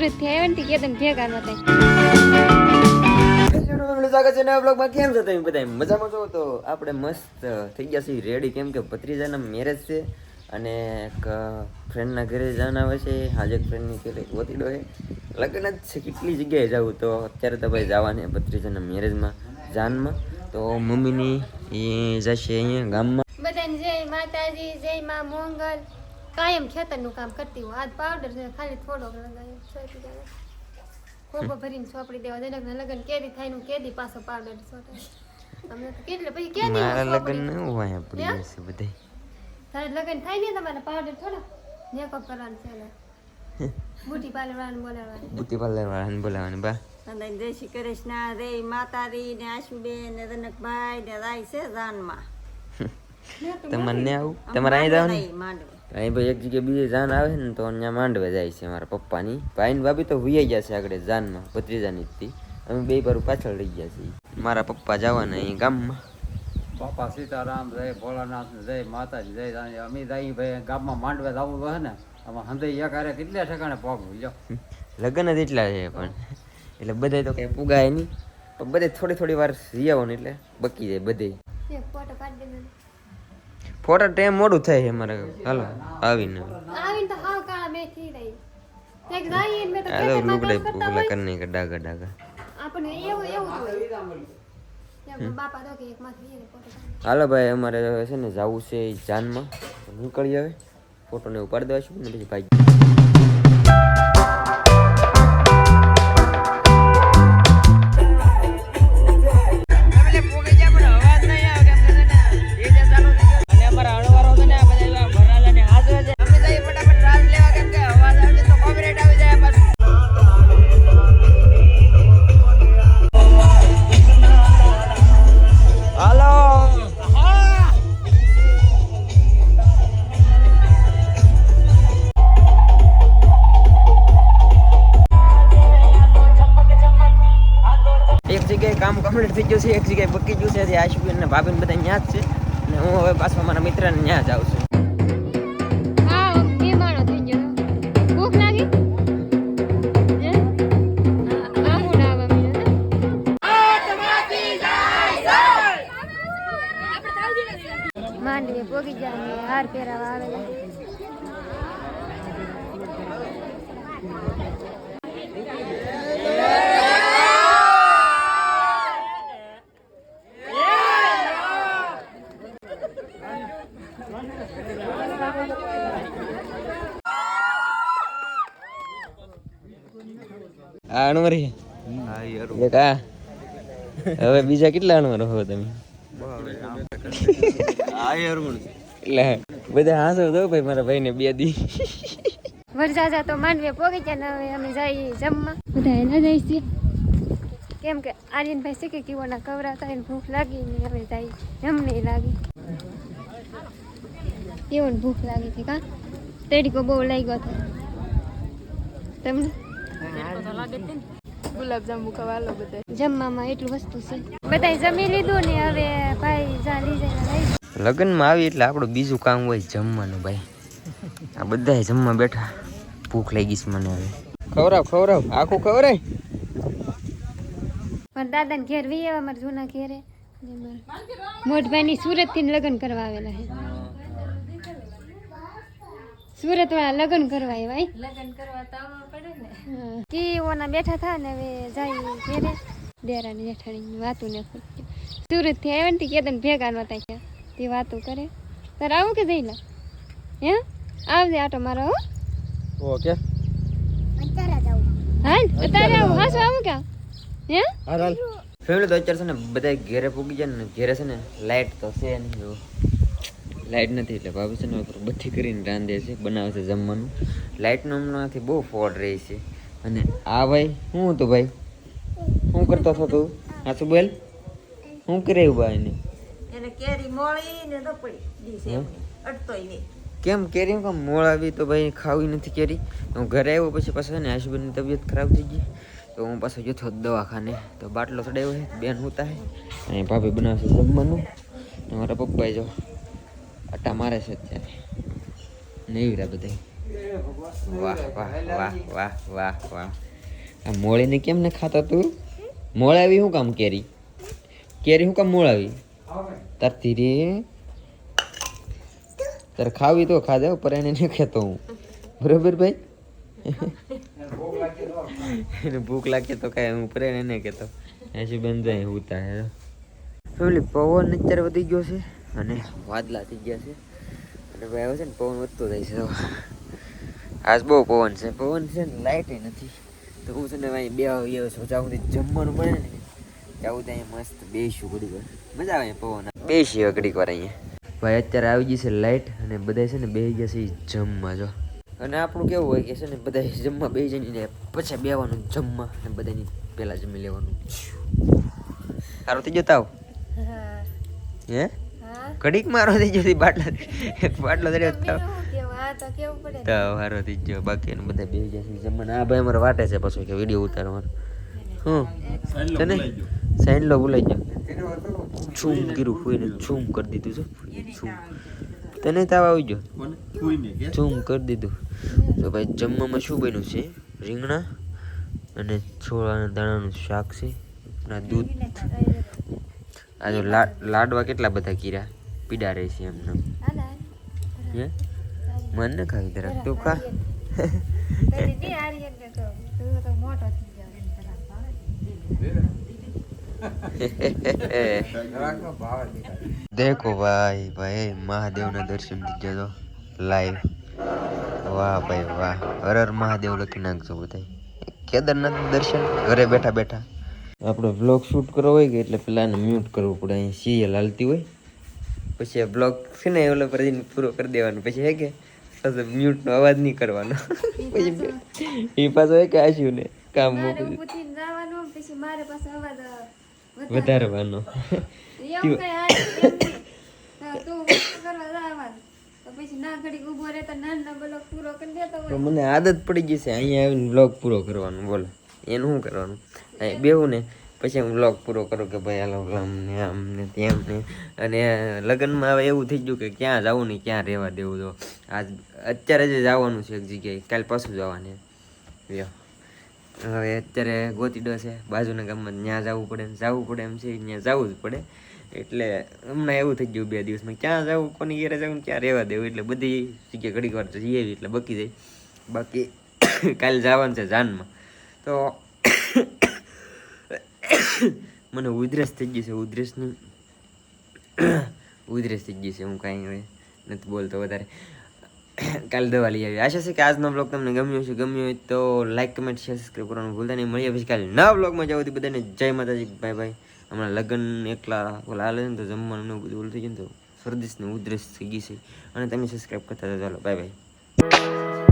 સુરત આવ્યા ને કે તમે ભેગા નતા સ્વાગત છે નવા બ્લોગમાં કેમ છો તમે બધા મજામાં છો? તો આપણે મસ્ત થઈ ગયા છીએ રેડી કેમ કે ભત્રીજાના મેરેજ છે અને એક ફ્રેન્ડના ઘરે જવાના આવે છે. આજે એક ફ્રેન્ડની ઘરે ગોતીડો છે લગ્ન જ છે કેટલી જગ્યાએ જવું? તો અત્યારે તો ભાઈ જવાને ભત્રીજાના મેરેજમાં જાનમાં. તો મમ્મીની એ જશે અહીંયા ગામમાં. બધાને જય માતાજી જય મા મોંગલ. કાયમ ખેતરનું કામ કરતી હોય. આજ પાવડર છે ખાલી થોડોક લગાવ્યો ખોબો ભરીને સોપડી દેવા જનકના લગ્ન કેદી થાયનું કેદી પાછો પાવડર છોટે અમને તો કેટલે પછી કેદી મારા લગ્ન ન હોય પડી જશે બધા તારે લગન થાય ને તમારે પાવડર થોડો? મેકઅપ કરવાનું છે ને બ્યુટી પાર્લર વાળાને બોલાવવાનું. બુટી પાર્લર વાળાને બોલાવવાની બા. અને જય શ્રી કૃષ્ણ રે માતાજી ને આશુબેન ને રનકભાઈ ને રાય છે જાનમાં તમારે ને આવું? તમારે અહીં જવાનું? અહીં ભાઈ એક જગ્યાએ બીજે જાન આવે ને તો અહીંયા માંડવે જાય છે મારા પપ્પાની. ભાઈ ને ભાભી તો હુઈ ગયા છે આગળ જાનમાં ભત્રીજાની જ તી. અમે બે બારું પાછળ રહી ગયા છીએ. મારા પપ્પા જવાના અહીં ગામમાં. બાપા સીતારામ જય ભોળાનાથ જય માતાજી જય રાણી. અમે જાય ભાઈ ગામમાં માંડવે જવું હોય ને આમાં હંધઈ એક હારે કેટલા ઠેકાણે પગ લ્યો લગ્ન જ એટલા છે પણ. એટલે બધાય તો કઈ પુગાય નહીં. પણ બધે થોડી થોડી વાર જઈ આવો ને એટલે બકી જાય બધે ફોટો પાડી ફોટા ટાઈમ મોડું થાય છે અમારે હાલો આવીને. આવીને તો હાવ કાળા બે થઈ રહી એક જાય મેં તો હાલો ખેતરમાં લુગડે કામ કરતા પુગલા હોય. કરીને કે ડાગા ડાગા આપણને એવું એવું જ બાપા તો કે એક માંથી એને ફોટો પાડી હાલો ભાઈ અમારે છે ને જવું છે જાનમાં. નીકળી હવે. ફોટો ને ઉપાડી દેવાશું ને પછી ભાઈ કમ્પ્લીટ થઈ ગયું છે એક જગ્યાએ પકી ગયું છે આશુબેન ને ભાભીને બધા ત્યાં જ છે. અને હું હવે પાછો મારા મિત્રને ત્યાં જ આવશું હા બેમાણો થઈ ગયો. ભૂખ લાગી? આવું હે? માંડવી પોગી જાય હાર પહેરાવા આવેલા આ અણવરી એક હવે બીજા કેટલા અણવર હો તમે? એટલે બધા હાસો દો ભાઈ મારા ભાઈને બે દી. વરસાદ તો માંડવે પોગી ગયા ને હવે અમે જઈએ જમવા. બધા એના જઈ છીએ. કેમ કે આર્યનભાઈ શીખે કીવોના કવરા થાય ને ભૂખ લાગી ને હવે જમ એમને લાગી. કેવો ભૂખ લાગી હતી કા? તડકો બહુ લાગ્યો હતો. તમને? જમવામાં એટલું વસ્તુ છે. બધા જમી લીધું ને હવે ભાઈ જા લઈ જાય. લગ્નમાં આવી એટલે આપણું બીજું કામ હોય જમવાનું ભાઈ. આ બધા જમવા બેઠા. ભૂખ લાગી છે મને હવે. ખવરાવ ખવરાવ. આખું ખવરાય? પણ દાદાને ઘેર વી આવ્યા મારા જૂના ઘેરે. મોટભાઈની સુરતથી લગ્ન કરવા આવેલા છે. સુરત વાળા લગ્ન કરવા આવ્યા લગ્ન કરવા તો પડે ને કી ઓના બેઠા થા ને હવે જાય ઘેરે. ડેરાની જેઠાણી વાતું ને કરતી સુરત આવ્યા ને કેદન ભેગા નતા ક્યાં તે વાતો કરે. તારે આવું કે જઈ લે હે? આવજે આટો મારો હો. ઓકે હાલ અત્યારે આવું. આવું. ક્યાં હે? ફેમિલી તો અત્યારે છે ને બધા ઘેરે પૂગી જાય ને ઘેરે છે ને લાઇટ તો છે નહીં લાઇટ નથી એટલે ભાભી છે ને બધી કરીને રાંધે છે બનાવે છે જમવાનું. લાઇટનો હમણાંથી બહુ ફોડ રહી છે. અને આ ભાઈ શું હતું ભાઈ? શું કરતો હતો તું? હા શું બોલ. શું કરે ઊભા એને? એને કેરી મોળી ને નહીં. કેમ કેરી? કેમ મોળ આવી તો ભાઈ ખાવી નથી કેરી. હું ઘરે આવ્યો પછી પાછો ને આશુબેનની તબિયત ખરાબ થઈ ગઈ. તો હું પાછો જતો દવાખાને. તો બાટલો ચડાવ્યો છે. બેન હોતા હે અને ભાભી બનાવશે જમવાનું. મારા પપ્પાએ જો આટા મારે છે અત્યારે. નેવડા બધા વાહ વાહ વાહ વાહ વાહ વાહ. આ મોળીને કેમ ને ખાતા તું? મોળાવી શું કામ કેરી? કેરી શું કામ મોળાવી? તારથી રે તારે ખાવી તો ખાધે હો, પર એને નહીં ખેતો હું. બરોબર ભાઈ? ભૂખ લાગે તો કાંઈ હું પર એને નહીં કહેતો. એસી બંધ જાય ઉતા હે. પેલી પવન અત્યારે વધી ગયો છે અને વાદલા થઈ ગયા છે. અને ભાઈ આવે છે ને પવન વધતો જાય છે. આજ બહુ પવન છે. પવન છે ને લાઇટ નથી. તો હું છે ને અહીં બે આવ્યો છું. જમવાનું મળે ને ત્યાં સુધી અહીંયા મસ્ત બેસું ઘડીક વાર. મજા આવે પવન. બેસી ઘડીક વાર અહીંયા. ભાઈ અત્યારે આવી ગઈ છે લાઇટ અને બધા છે ને બેસી ગયા છે જમવા જો. અને આપણું કેવું હોય કે છે ને બધા જમવા બે જઈને ને પછી બેવાનું જમવા અને બધાની પહેલા જમી લેવાનું. સારું થઈ જતા હે. ઘડીક મારો થઈ જતી બાટલા બાટલો આ તો કેવું પડે ને. હારો થઈ ગયો. બાકી એને બધા બેસી જશે જમવાના આ ભાઈ અમારે વાટે છે પછી કે વીડિયો ઉતારવાનો. હું? તને સાઈન લો બોલાઈ ગયો. છૂમ કર્યું ફૂઈને છૂમ કરી દીધું છે. છૂમ. તને તાવ આવી ગયો? છૂમ કરી દીધું. તો ભાઈ જમવામાં શું બન્યું છે? રીંગણા અને છોળાના દાણાનું શાક છે. ના દૂધ. આ જો લાડવા કેટલા બધા કીરા પીડા રહે છે એમને. હે? મન ન ખાવી તરફ તું ખા. દેખો ભાઈ ભાઈ મહાદેવના દર્શન થઈ જજો લાઈવ વાહ ભાઈ વાહ. હર હર મહાદેવ લખી નાખજો બધા કેદારનાથ દર્શન ઘરે બેઠા બેઠા. આપણે બ્લોગ શૂટ કરવો હોય કે એટલે પેલા એને મ્યુટ કરવું પડે. અહીં સીએ હાલતી હોય. પછી આ બ્લોગ છે ને ઓલો પર પૂરો કરી દેવાનો. પછી હે કે? મ્યુટનો અવાજ નહીં કરવાનો. એ પાછો હે કે આશ્યું ને કામ. વધારવાનો. ના મને આદત પડી ગઈ છે અહીંયા આવીને બ્લોગ પૂરો કરવાનો બોલો. એનું શું કરવાનું? બેવું બેહું ને પછી હું બ્લોગ પૂરો કરું કે ભાઈ હાલો આમ ને આમ ને તેમ ને. અને લગ્નમાં હવે એવું થઈ ગયું કે ક્યાં જવું ને ક્યાં રહેવા દેવું તો. આજ અત્યારે જ જવાનું છે એક જગ્યાએ. કાલ પાછું જવાની હવે અત્યારે ગોતીડો છે. બાજુના ગામમાં ત્યાં જવું પડે ને જવું પડે એમ છે. ત્યાં જવું જ પડે. એટલે હમણાં એવું થઈ ગયું બે દિવસમાં. ક્યાં જવું કોની ઘેરે જવું ક્યાં રહેવા દેવું? એટલે બધી જગ્યાએ ઘડીક વાર જઈએ એટલે બકી જાય. બાકી કાલે જવાનું છે જાનમાં. તો મને ઉધરસ થઈ ગઈ છે, ઉધરસની ઉધરસ થઈ ગઈ છે, હું કાંઈ હવે નથી બોલતો વધારે. કાલે દવા લઈ આવી. આશા છે કે આજનો બ્લોગ તમને ગમ્યો છે ગમ્યો હોય તો લાઈક કમેન્ટ શેર સબસ્ક્રાઈબ કરવાનું ભૂલતા નહીં. મળીએ પછી કાલે નવા બ્લોગમાં જાવ બધાને જય માતાજી બાય બાય હમણાં લગ્ન એકલા ઓલા હાલે ને તો જમવાનું બધું ઓલું થઈ ગયું તો શરદીસ ને ઉધરસ થઈ ગઈ છે. અને તમે સબસ્ક્રાઈબ કરતા ચાલો બાય બાય